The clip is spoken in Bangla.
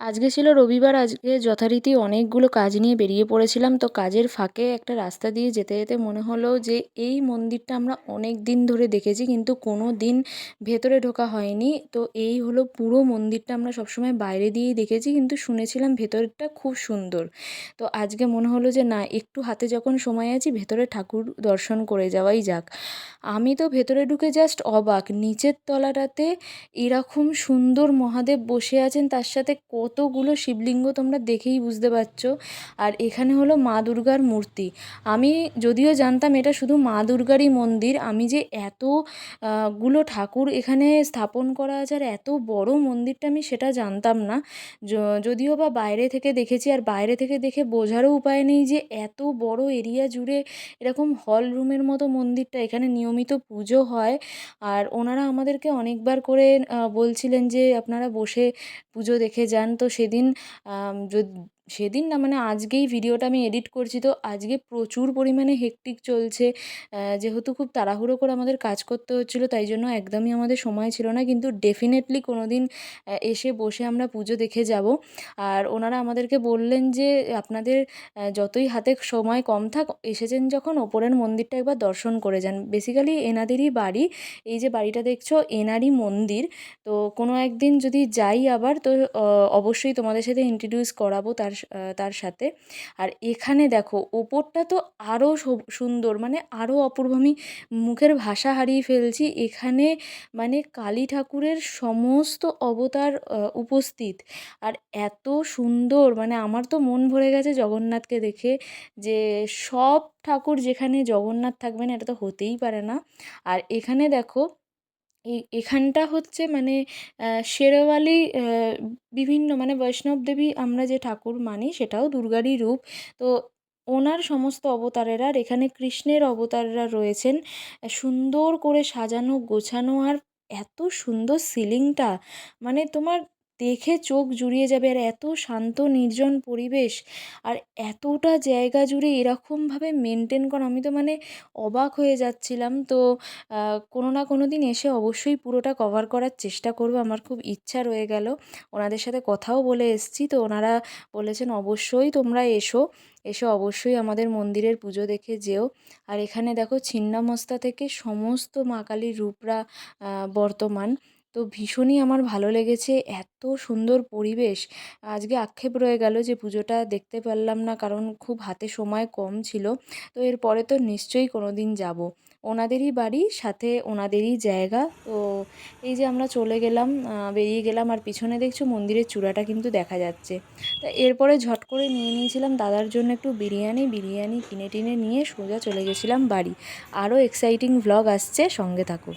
আজকে ছিল রবিবার, আজকে যথারীতি অনেকগুলো কাজ নিয়ে বেরিয়ে পড়েছিলাম। তো কাজের ফাঁকে একটা রাস্তা দিয়ে যেতে যেতে মনে হলো যে এই মন্দিরটা আমরা অনেক দিন ধরে দেখেছি, কিন্তু কোনো দিন ভেতরে ঢোকা হয়নি। তো এই হলো পুরো মন্দিরটা আমরা সবসময় বাইরে দিয়েই দেখেছি, কিন্তু শুনেছিলাম ভেতরটা খুব সুন্দর। তো আজকে মনে হলো যে না, একটু হাতে যখন সময় আছি ভেতরে ঠাকুর দর্শন করে যাওয়াই যাক। আমি তো ভেতরে ঢুকে জাস্ট অবাক, নিচের তলাটাতে এরকম সুন্দর মহাদেব বসে আছেন, তার সাথে কতগুলো শিবলিঙ্গ তোমরা দেখেই বুঝতে পারছ। আর এখানে হলো মা দুর্গার মূর্তি। আমি যদিও জানতাম এটা শুধু মা দুর্গারই মন্দির, আমি যে এতগুলো ঠাকুর এখানে স্থাপন করা আছে আর এত বড় মন্দিরটা আমি সেটা জানতাম না। যদিও বা বাইরে থেকে দেখেছি আর বাইরে থেকে দেখে বোঝারও উপায় নেই যে এত বড় এরিয়া জুড়ে এরকম হল রুমের মতো মন্দিরটা এখানে নিয়মিত পুজো হয়। আর ওনারা আমাদেরকে অনেকবার করে বলছিলেন যে আপনারা বসে পুজো দেখে যান। সেদিন সেদিন না মানে আজকেই ভিডিওটা আমি এডিট করছি, তো আজকে প্রচুর পরিমাণে হেক্টিক চলছে। যেহেতু খুব তাড়াহুড়ো করে আমাদের কাজ করতে হচ্ছিল, তাই জন্য একদমই আমাদের সময় ছিল না। কিন্তু ডেফিনেটলি কোনো দিন এসে বসে আমরা পুজো দেখে যাব। আর ওনারা আমাদেরকে বললেন যে, আপনাদের যতই হাতে সময় কম থাক, এসেছেন যখন ওপরের মন্দিরটা একবার দর্শন করে যান। বেসিক্যালি এনাদেরই বাড়ি, এই যে বাড়িটা দেখছ, এনারই মন্দির। তো কোনো একদিন যদি যাই আবার, তো অবশ্যই তোমাদের সাথে ইন্ট্রোডিউস করাবো তার তার সাথে। আর এখানে দেখো, ওপরটা তো আরও সুন্দর মানে আরও অপূর্ব। আমি মুখের ভাষা হারিয়ে ফেলছি। এখানে মানে কালী ঠাকুরের সমস্ত অবতার উপস্থিত। আর এত সুন্দর মানে আমার তো মন ভরে গেছে জগন্নাথকে দেখে যে সব ঠাকুর যেখানে জগন্নাথ থাকবেন, এটা তো হতেই পারে না। আর এখানে দেখো এখানটা হচ্ছে মানে শেরওয়ালি বিভিন্ন মানে বৈষ্ণব দেবী আমরা যে ঠাকুর মানি সেটাও দুর্গারই রূপ। তো ওনার সমস্ত অবতারেরা এখানে কৃষ্ণের অবতাররা রয়েছেন। সুন্দর করে সাজানো, গোছানো আর এত সুন্দর সিলিংটা। মানে তোমার দেখে চোখ জুড়িয়ে যাবে আর এত শান্ত, নির্জন পরিবেশ আর এতটা জায়গা জুড়ে এরকমভাবে মেনটেন করা, আমি তো মানে অবাক হয়ে যাচ্ছিলাম। তো কোনো না কোনো দিন এসে অবশ্যই পুরোটা কভার করার চেষ্টা করব, আমার খুব ইচ্ছা রয়ে গেল। ওনাদের সাথে কথাও বলে এসেছি, তো ওনারা বলেছেন, অবশ্যই তোমরা এসো, এসে অবশ্যই আমাদের মন্দিরের পুজো দেখে যেও। আর এখানে দেখো, ছিন্নমস্তা থেকে সমস্ত মা কালীর রূপরা বর্তমান। তো ভীষণই আমার ভালো লেগেছে। এত সুন্দর পরিবেশ। আজকে আক্ষেপ রয়ে গেল যে পুজোটা দেখতে পারলাম না, কারণ খুব হাতে সময় কম ছিল। তো এরপরে তো নিশ্চয়ই কোনো দিন যাব। ওনাদেরই বাড়ি, সাথে ওনাদেরই জায়গা। তো এই যে আমরা চলে গেলাম বেরিয়ে গেলাম, আর পিছনে দেখছ মন্দিরের চূড়াটা কিন্তু দেখা যাচ্ছে। তা এরপরে ঝট করে নিয়ে নিয়েছিলাম দাদার জন্য একটু বিরিয়ানি বিরিয়ানি কিনে টিনে নিয়ে সোজা চলে গেছিলাম বাড়ি। আরও এক্সাইটিং ভ্লগ আসছে, সঙ্গে থাকো।